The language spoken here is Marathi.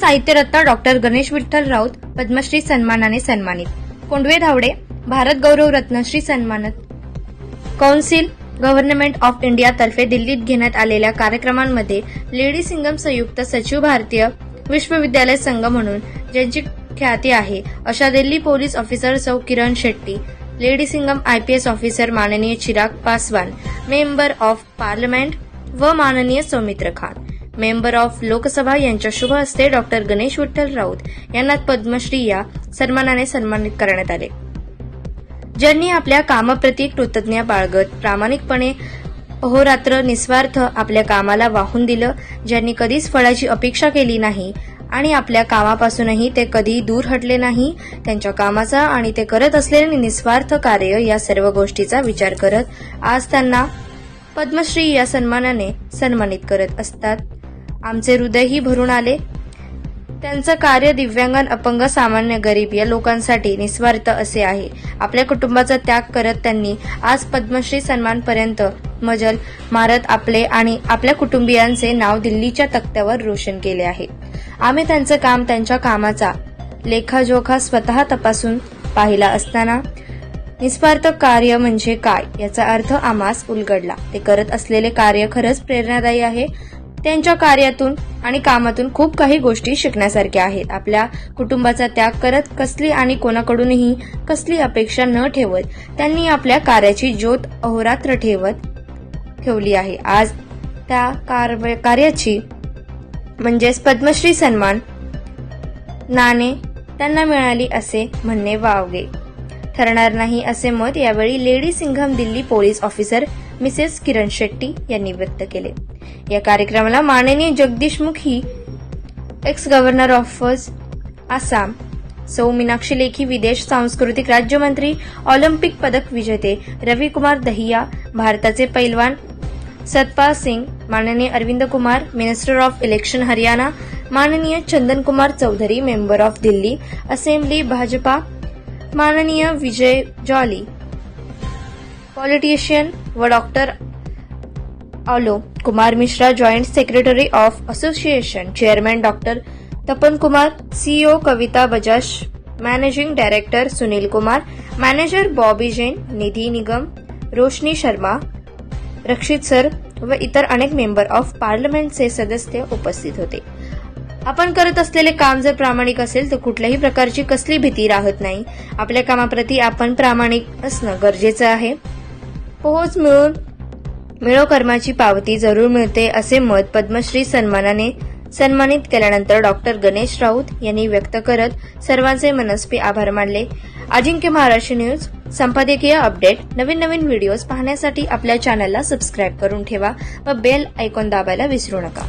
साहित्यरत्न डॉक्टर गणेश विठ्ठल राऊत पद्मश्री सन्मानाने सन्मानित. कोंडवे धावडे भारत गौरव रत्नश्री सन्मानित. कौन्सिल गव्हर्नमेंट ऑफ इंडियातर्फे दिल्लीत घेण्यात आलेल्या कार्यक्रमांमध्ये लेडी सिंगम संयुक्त सचिव भारतीय विश्वविद्यालय संघ म्हणून ज्यांची ख्याती आहे अशा दिल्ली पोलीस ऑफिसर सौ Kiran Shetty lady Singham IPS officer माननीय Chirag Paswan member of parliament व माननीय सौमित्र खान. मेंबर ऑफ लोकसभा यांच्या शुभ हस्ते डॉक्टर गणेश विठ्ठल राऊत यांना पद्मश्री या सन्मानाने सन्मानित करण्यात आले. ज्यांनी आपल्या कामाप्रती कृतज्ञ बाळगत प्रामाणिकपणे अहोरात्र निस्वार्थ आपल्या कामाला वाहून दिलं ज्यांनी कधीच फळाची अपेक्षा केली नाही आणि आपल्या कामापासूनही ते कधी दूर हटले नाही त्यांच्या कामाचा आणि ते करत असलेले निस्वार्थ कार्य या सर्व गोष्टीचा विचार करत आज त्यांना पद्मश्री या सन्मानाने सन्मानित करत असतात. आमचे हृदयही भरून आले. त्यांचं कार्य दिव्यांगन अपंग सामान्य गरीब या लोकांसाठी निस्वार्थ असे आहे. आपल्या कुटुंबाचा त्याग करत त्यांनी आज पद्मश्री सन्मानपर्यंत मजल मारत आपले आणि आपल्या कुटुंबियांचे नाव दिल्लीच्या तक्त्यावर रोशन केले आहे. आम्ही त्यांचं काम त्यांच्या कामाचा लेखाजोखा स्वतः तपासून पाहिला असताना निस्वार्थ कार्य म्हणजे काय याचा अर्थ आम्हास उलगडला. ते करत असलेले कार्य खरंच प्रेरणादायी आहे. त्यांच्या कार्यातून आणि कामातून खूप काही गोष्टी शिकण्यासारख्या आहेत. आपल्या कुटुंबाचा त्याग करत कसली आणि कोणाकडूनही कसली अपेक्षा न ठेवत त्यांनी आपल्या कार्याची ज्योत अहोरात्र ठेवत ठेवली आहे. आज त्या कार्याची म्हणजेच पद्मश्री सन्मान नाणे त्यांना मिळाली असे म्हणणे वावगे. ठरणार नाही असे मत यावेळी lady Singham Delhi police officer Mrs Kiran Shetty यांनी व्यक्त केले. या कार्यक्रमाला माननीय Jagdish Mukhi ex governor of Assam सौ मीनाक्षी लेखी विदेश सांस्कृतिक राज्यमंत्री ऑलिम्पिक पदक विजेते रविकुमार दहिया भारताचे पैलवान सतपाल सिंग माननीय Arvind Kumar minister of election Haryana माननीय Chandan Kumar Chaudhary member of Delhi assembly Bhajapa माननीय विजय जॉली पॉलिटिशियन व doctor alloy Kumar Mishra joint secretary of association chairman doctor Tapan Kumar CEO Kavita Bajaj managing director Sunil Kumar manager Bobby Jain Nidhi Nigam Roshni Sharma Rakshit sir व इतर अनेक मेंबर ऑफ पार्लमेंटचे सदस्य उपस्थित होते. आपण करत असलेले काम जर प्रामाणिक असेल तर कुठल्याही प्रकारची कसली भीती राहत नाही. आपल्या कामाप्रती आपण प्रामाणिक असणं गरजेचं आहे. पोहोच मिळून मिळो कर्माची पावती जरूर मिळते असे मत पद्मश्री सन्मानाने सन्मानित केल्यानंतर डॉक्टर गणेश राऊत यांनी व्यक्त करत सर्वांचे मनस्पी आभार मानले. अजिंक्य महाराष्ट्र न्यूज संपादकीय अपडेट नवीन नवीन व्हिडिओज पाहण्यासाठी आपल्या चॅनलला सबस्क्राईब करून ठेवा व बेल आयकॉन दाबायला विसरू नका.